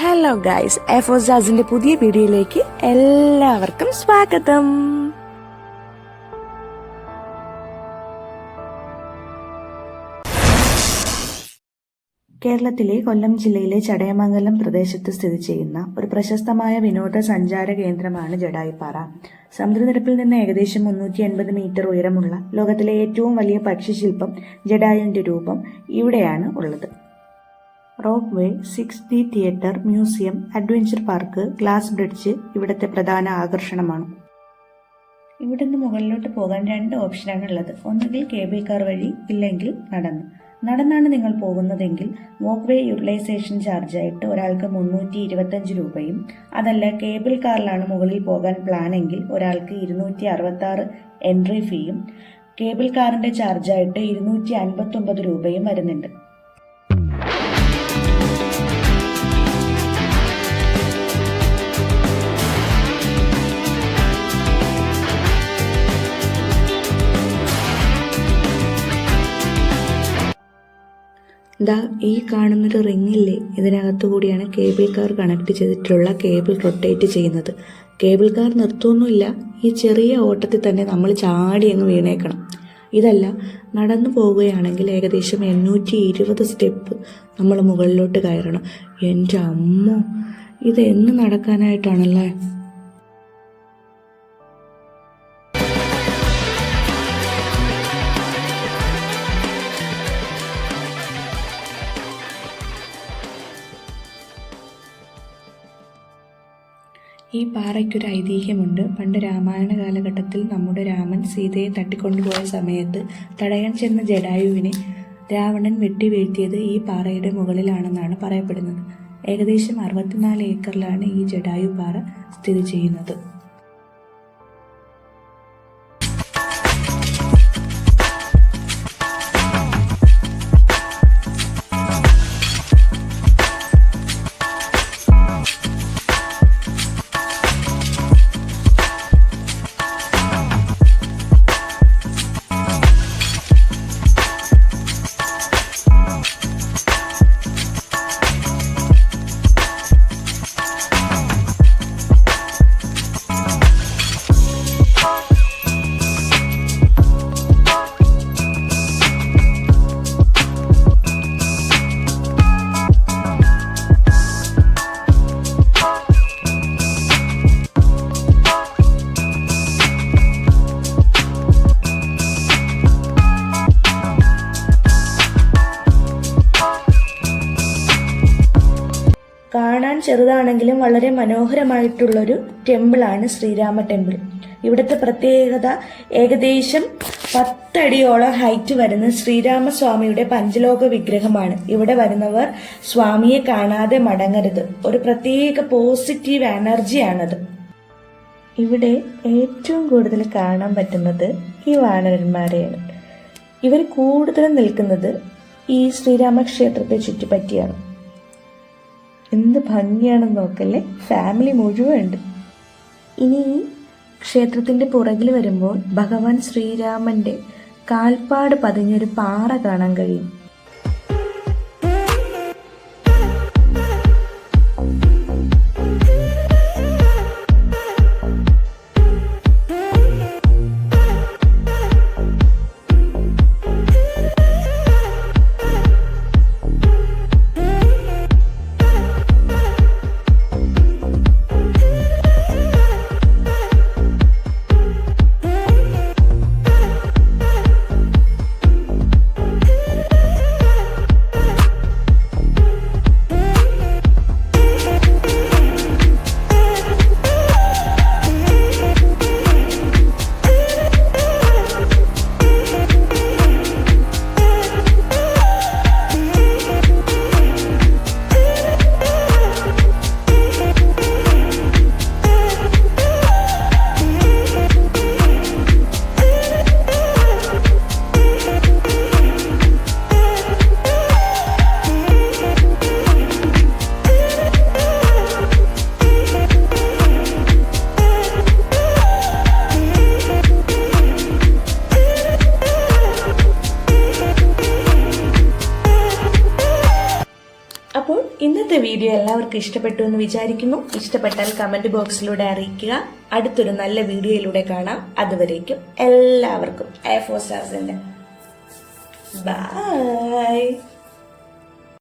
Hello guys എഫോസാസിന്റെ പുതിയ വീഡിയോയിലേക്ക് എല്ലാവർക്കും സ്വാഗതം. കേരളത്തിലെ കൊല്ലം ജില്ലയിലെ ചടയമംഗലം പ്രദേശത്ത് സ്ഥിതി ചെയ്യുന്ന ഒരു പ്രശസ്തമായ വിനോദസഞ്ചാര കേന്ദ്രമാണ് ജഡായിപ്പാറ. സമുദ്രനിരപ്പിൽ നിന്ന് ഏകദേശം മുന്നൂറ്റി എൺപത് മീറ്റർ ഉയരമുള്ള ലോകത്തിലെ ഏറ്റവും വലിയ പക്ഷിശില്പം ജഡായുവിന്റെ രൂപം ഇവിടെയാണ് ഉള്ളത്. Rock way six D theatre museum adventure park glass bridge ഇവിടുത്തെ പ്രധാന ആകർഷണമാണ്. ഇവിടുന്ന് മുകളിലോട്ട് പോകാൻ രണ്ട് ഓപ്ഷനാണ് ഉള്ളത്. ഒന്നുകിൽ കേബിൾ കാർ വഴി ഇല്ലെങ്കിൽ നടന്ന്. നടന്നാണ് നിങ്ങൾ പോകുന്നതെങ്കിൽ വോക്ക് വേ യൂട്ടിലൈസേഷൻ ചാർജായിട്ട് ഒരാൾക്ക് മുന്നൂറ്റി ഇരുപത്തഞ്ച് രൂപയും അതല്ല കേബിൾ കാറിലാണ് മുകളിൽ പോകാൻ പ്ലാൻ എങ്കിൽ ഒരാൾക്ക് ഇരുന്നൂറ്റി അറുപത്തി ആറ് എൻട്രി ഫീയും കേബിൾ കാറിന്റെ ചാർജായിട്ട് ഇരുന്നൂറ്റി അൻപത്തി ഒമ്പത് രൂപയും വരുന്നുണ്ട്. ദാ ഈ കാണുന്നൊരു റിങ്ങില്ലേ? ഇതിനകത്തു കൂടിയാണ് കേബിൾ കാർ കണക്ട് ചെയ്തിട്ടുള്ള കേബിൾ റൊട്ടേറ്റ് ചെയ്യുന്നത്. കേബിൾ കാർ നിർത്തുമൊന്നുമില്ല ഈ ചെറിയ ഓട്ടത്തിൽ തന്നെ നമ്മൾ ചാടി അങ്ങ് വീണേക്കണം. ഇതല്ല നടന്നു പോവുകയാണെങ്കിൽ ഏകദേശം എണ്ണൂറ്റി ഇരുപത് സ്റ്റെപ്പ് നമ്മൾ മുകളിലോട്ട് കയറണം. എന്റെ അമ്മ ഇത് എന്ന് നടക്കാനായിട്ടാണല്ലേ? ഈ പാറയ്ക്കൊരു ഐതിഹ്യമുണ്ട്. പണ്ട് രാമായണ കാലഘട്ടത്തിൽ നമ്മുടെ രാമൻ സീതയെ തട്ടിക്കൊണ്ടുപോയ സമയത്ത് തടയൻ ചെന്ന ജഡായുവിനെ രാവണൻ വെട്ടി വീഴ്ത്തിയത് ഈ പാറയുടെ മുകളിലാണെന്നാണ് പറയപ്പെടുന്നത്. ഏകദേശം അറുപത്തിനാല് ഏക്കറിലാണ് ഈ ജഡായു പാറ സ്ഥിതി ചെയ്യുന്നത്. കാണാൻ ചെറുതാണെങ്കിലും വളരെ മനോഹരമായിട്ടുള്ളൊരു ടെമ്പിളാണ് ശ്രീരാമ ടെമ്പിൾ. ഇവിടുത്തെ പ്രത്യേകത ഏകദേശം പത്തടിയോളം ഹൈറ്റ് വരുന്ന ശ്രീരാമസ്വാമിയുടെ പഞ്ചലോക വിഗ്രഹമാണ്. ഇവിടെ വരുന്നവർ സ്വാമിയെ കാണാതെ മടങ്ങരുത്. ഒരു പ്രത്യേക പോസിറ്റീവ് എനർജിയാണത്. ഇവിടെ ഏറ്റവും കൂടുതൽ കാണാൻ പറ്റുന്നത് ഈ വാനരന്മാരെയാണ്. ഇവർ കൂടുതലും നിൽക്കുന്നത് ഈ ശ്രീരാമക്ഷേത്രത്തെ ചുറ്റിപ്പറ്റിയാണ്. എന്ത് ഭംഗിയാണെന്ന് നോക്കല്ലേ? ഫാമിലി മുഴുവൻ ഉണ്ട് ഇനി ക്ഷേത്രത്തിന്റെ പുറകിൽ വരുമ്പോൾ ഭഗവാൻ ശ്രീരാമന്റെ കാൽപ്പാട് പതിഞ്ഞൊരു പാറ കാണാൻ കഴിയും. എല്ലാവർക്കും ഇഷ്ടപ്പെട്ടു എന്ന് വിചാരിക്കുന്നു. ഇഷ്ടപ്പെട്ടാൽ കമന്റ് ബോക്സിലൂടെ അറിയിക്കുക. അടുത്തൊരു നല്ല വീഡിയോയിലൂടെ കാണാം. അതുവരേക്കും എല്ലാവർക്കും എ ഫോർ സ്റ്റാർസിന്റെ ബൈ